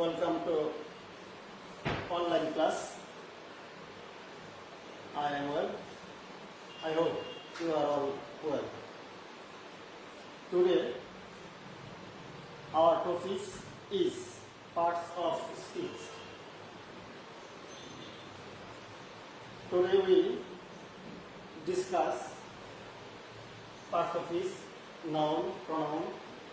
welcome to online class. I am well. I hope you are all well. Today, our topic is parts of speech. Today we discuss parts of speech, noun, pronoun,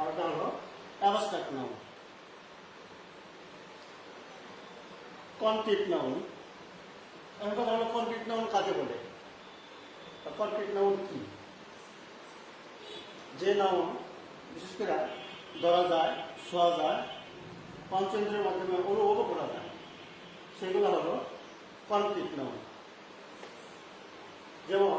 ওটা হলো abstract noun. Concrete noun. এখন কথা হলো concrete noun কাকে বলে? Concrete noun কি? যে noun বিশেষ করে ধরা যায় ছোঁয়া যায়, পঞ্চেন্দ্রের মাধ্যমে অনুভব করা যায়, সেগুলো হলো কনক্রিট নাউন। যেমন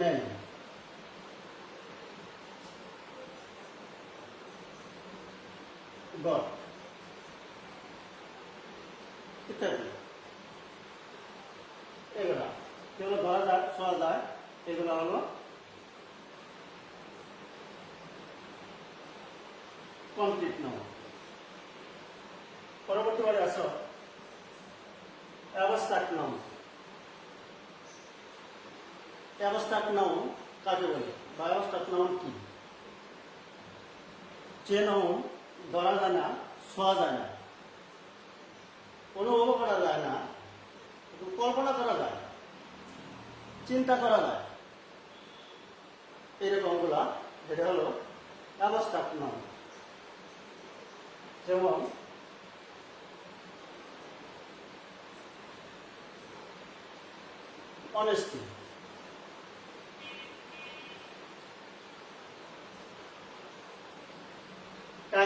ম্যান গড ইত্যাদি এগুলা ধরা যায় এগুলো হলো কনক্রিট নাম পরবর্তীবারে আসো অ্যাবস্ট্রাক্ট অ্যাবস্ট্রাক্ট নাউন কাকে বলে? বা অ্যাবস্ট্রাক্ট নাউন কি? যে ধরা যায় না ছোঁয়া যায় না, অনুভব করা যায় না কল্পনা করা যায়, চিন্তা করা যায়। এরকমগুলা এটা হলো অ্যাবস্ট্রাক্ট নাউন। যেমন honesty.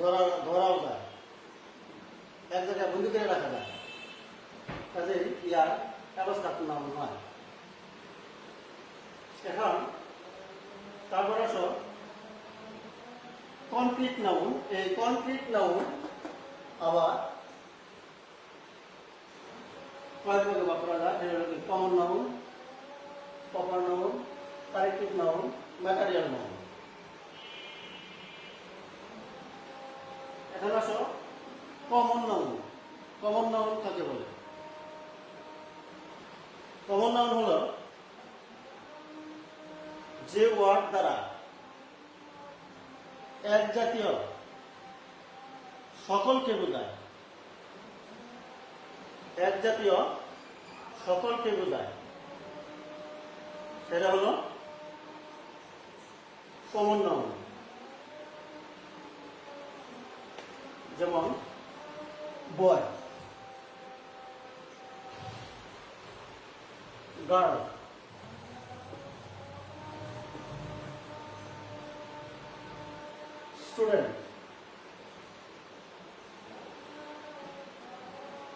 ধরা ধরাও যায়। এক জায়গায় বন্দি করে রাখা যায়। কাজে ইয়ার অ্যাবস্ট্রাক্ট নয় এখন তারপর আসো কনক্রিট নাউন এই কনক্রিট নাউন আবার কয়েক ভাগে ভাগ যায় common noun proper noun collective noun material noun এখন আসো কমন নাউন কমন নাউন কাকে বলে? কমন নাউন হলো যে ওয়ার্ড দ্বারা এক জাতীয় সকলকে বোঝায়। এক জাতীয় সকলকে বোঝায়। সেটা হলো কমন নাউন যেমন বয় গার্ল স্টুডেন্ট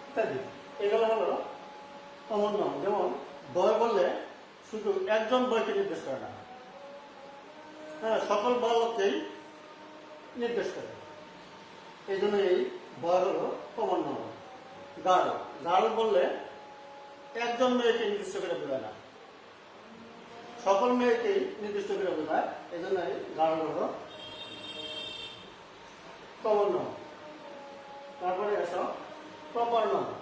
ইত্যাদি এগুলো হলো কমন নাম যেমন বয় বললে শুধু একজন বয়কে নির্দেশ করে না। হ্যাঁ সকল বালককেই নির্দেশ করে। এই জন্য এই বর হলো কমন নম্বর গাঢ়। গাঢ় বললে একজন মেয়েকে নির্দিষ্ট করে বোঝায় না। সকল মেয়েকেই নির্দিষ্ট করে বোঝায় এই জন্য এই গাঢ় হলো কমন নম্বর তারপরে আসো প্রপার নম্বর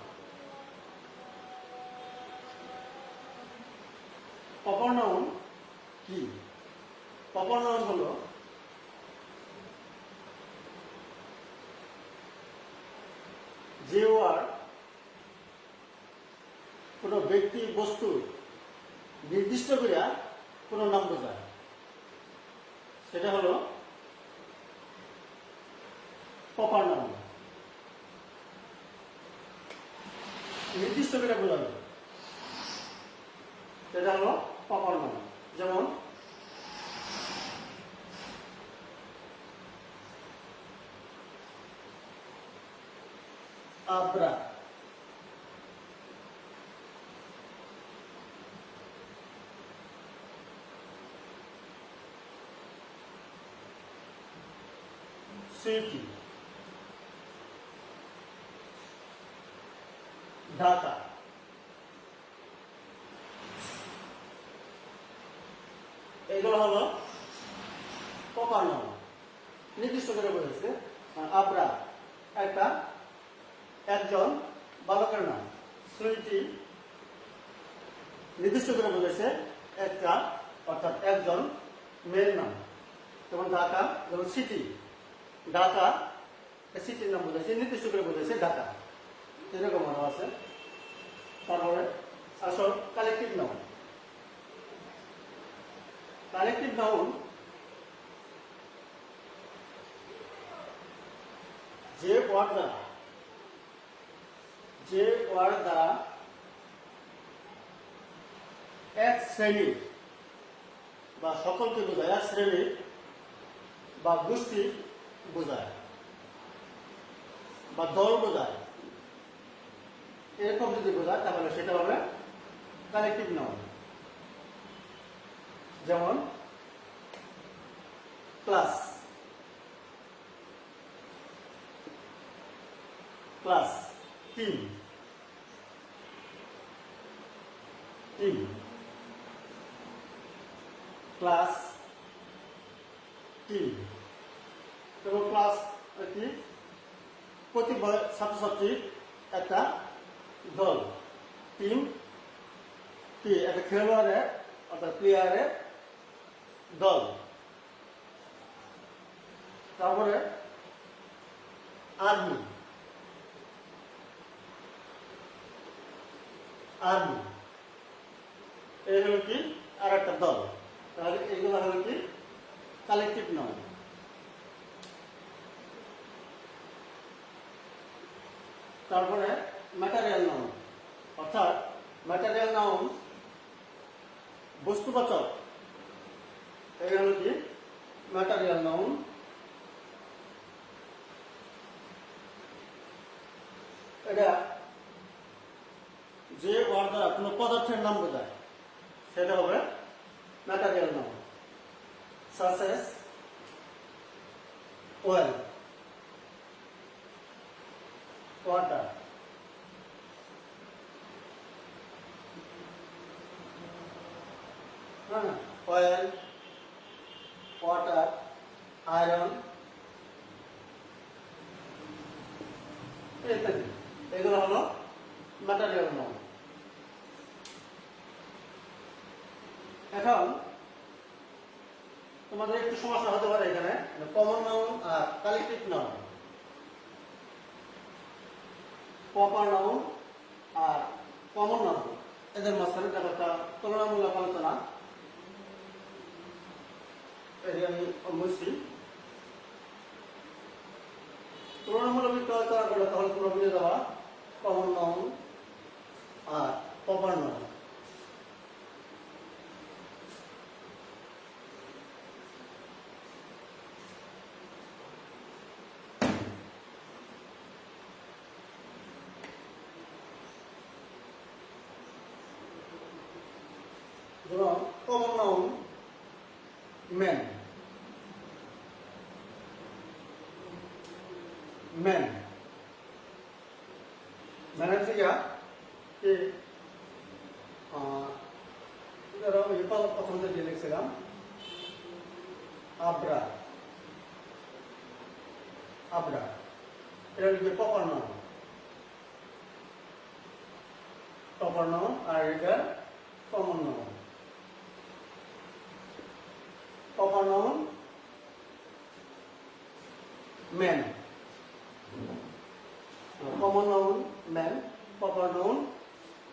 প্রপার কি? প্রপার হলো যে ওয়ার্ড কোনো ব্যক্তি বস্তু নির্দিষ্ট করিয়া কোনো নাম বোঝায়। সেটা হলো প্রপার নাম নির্দিষ্ট করে বোঝাবে সেটা হলো প্রপার নাম যেমন আব্রা। সিটি। ঢাকা। এগুলো হলো নাম। নির্দিষ্ট করে বলেছে। আবরা। একটা একজন বালকের নাম। সুইটি নির্দিষ্ট করে বলেছে, একটা, অর্থাৎ একজন মেয়ের নাম। যেমন ঢাকা, যেমন সিটি। ঢাকা সিটির নাম বোঝাচ্ছে নির্দিষ্ট করে বোঝাচ্ছে ঢাকা। এরকম আরও আছে। তারপরে আসল কালেকটিভ নাউন। কালেকটিভ নাউন যে ওয়ার্ড যে ওয়ার্ড দ্বারা এক শ্রেণির বা সকলকে বোঝায়, এক শ্রেণির বা গোষ্ঠী বোঝায় বা দল বোঝায়। এরকম যদি বোঝায়, তাহলে সেটা হবে কালেকটিভ নাউন যেমন class class team team class team এবং ক্লাস কি? প্রতি ছাত্রছাত্রীর একটা দল। টিম কি একটা খেলোয়াড়ের অর্থাৎ প্লেয়ারের দল। তারপরে আর্মি আর্মি এই হলো কি? আর একটা দল। তাহলে এগুলো হলো কি? কালেকটিভ নাম তারপরে ম্যাটারিয়াল নাউন অর্থাৎ ম্যাটারিয়াল নাউন বস্তুবাচক। এই হলো কি? ম্যাটারিয়াল নাউন এটা যে ওয়ার্ড দ্বারা কোনো পদার্থের নাম বোঝায়। সেটা হবে material noun such as oil water হ্যাঁ অয়েল ওয়াটার আয়রন ইত্যাদি এগুলো হলো ম্যাটারিয়াল নাউন এখন তোমাদের একটু সমস্যা হতে পারে এখানে কমন নাউন আর কালেকটিভ নাউন প্রপার নাউন আর কমন নাউন এদের মাঝখানে দেখো একটা তুলনামূলক আলোচনা। আমি তুলনামূলক আলোচনা করলে তাহলে তোমরা বুঝে যাওয়া। কমন নাউন আর প্রপার নাউন যেমন noun men ম্যান ম্যান ম্যানের থেকে কি আহ, ধরো এই প- প্রথম থেকে লিখছিলাম আবরা আবরা এটা লিখবে প্রপার নাউন প্রপার নাউন আর এটা common noun man common noun man proper noun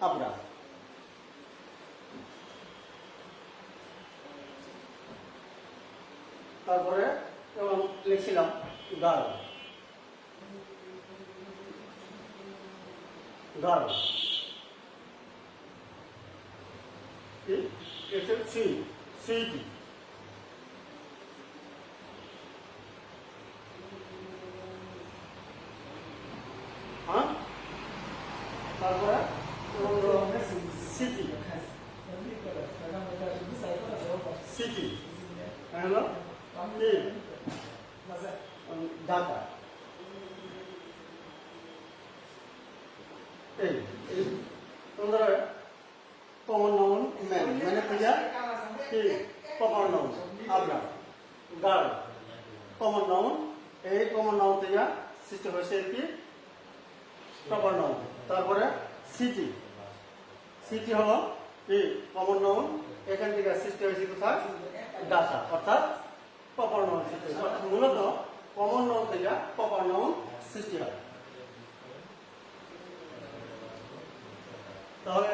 আবরা তারপরে এবং লিখছিলাম গার্ল গার্ল এটা সি সিটি হ্যাঁ তারপরে সিটি সিটি হ্যালো কি ঢাকা এই এই তোমরা কমন নাউন ম্যান পূজা কি প্রপার নাউন আপনার গার্ল কমন নাউন এই কমন নাউন থেকে সৃষ্টি হয়েছে কি প্রপার নাউন তারপরে সিটি সিটি হলো কি? কমন নাউন এখান থেকে সৃষ্টি হয়েছে কোথায়? ডাটা অর্থাৎ প্রপার নাউন সৃষ্টি হয়েছে। মূলত কমন নাউন থেকে প্রপার নাউন সৃষ্টি হয়। তাহলে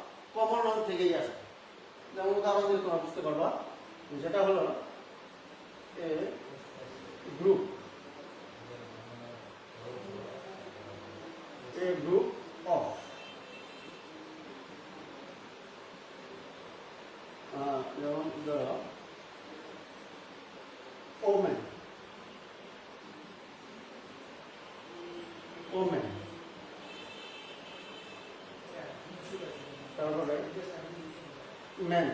কমন রং থেকেই আসে। যেমন উদাহরণ দিয়ে তোমরা বুঝতে পারবা যেটা হলো a group. A group of যেমন ধরো ওমেন ওমেন তারপরে ম্যান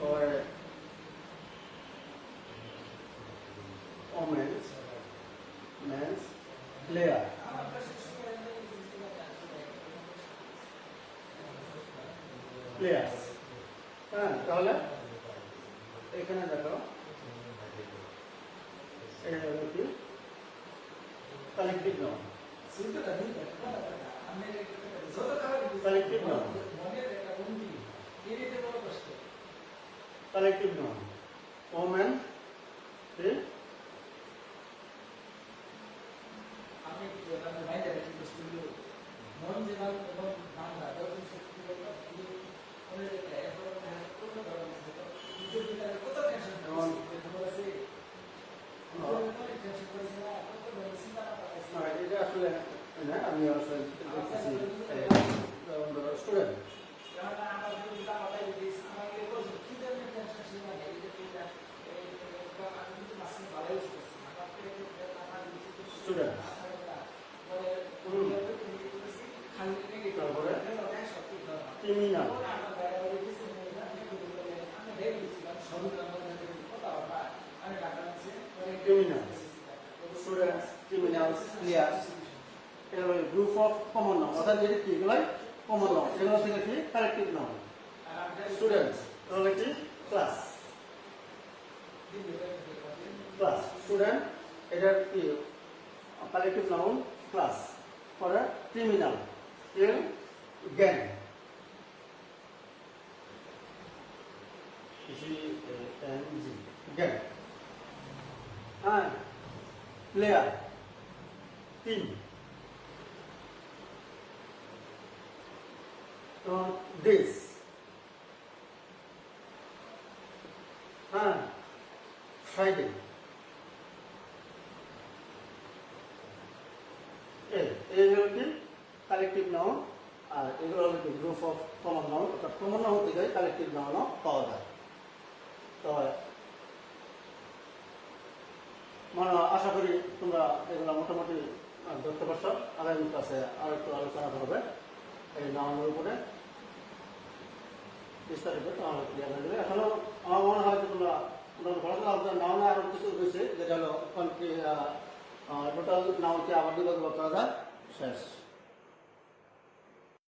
তারপরে ওমেন্স মেন্স প্লেয়ার প্লেয়ার্স হ্যাঁ তাহলে? এখানে দেখো। এটা হলো কি collective noun collective noun collective noun women কি না, এটা আসলে না আমি আসলে দেখতেছি স্টুডেন্ট স্টুডেন্ট তারপরে criminal criminal students criminals players এগুলো গ্রুপ অফ কমন নাম অর্থাৎ যেটি কি এগুলোই কমন নাম এগুলো থেকে কি কালেক্টিভ নাম স্টুডেন্টস এগুলো কি ক্লাস ক্লাস স্টুডেন্ট এটার কি কালেক্টিভ নাউন ক্লাস পরে ক্রিমিনাল এর জ্ঞান জি জ্ঞান হ্যাঁ প্লেয়ার টিম তো দেশ হ্যাঁ ফ্রাইডে এই হলো কি কালেকটিভ নাউন আর এগুলো হলো গ্রুপ অফ কমন নাউন অর্থাৎ কমন নাউন থেকে কালেকটিভ নাউনও পাওয়া যায় মানে আশা করি তোমরা এগুলো মোটামুটি ধরতে পারছ। আগামী ক্লাসে আর একটু আলোচনা করবে এই নাউনের উপরে। বিস্তারিত এখনও আমার মনে হয় যে তোমরা ভালো করে আপনার নাও না আরও কিছু রয়েছে। যেটা হলো টোটাল নামকে আবার বিভাগ করা যায়। শেষ।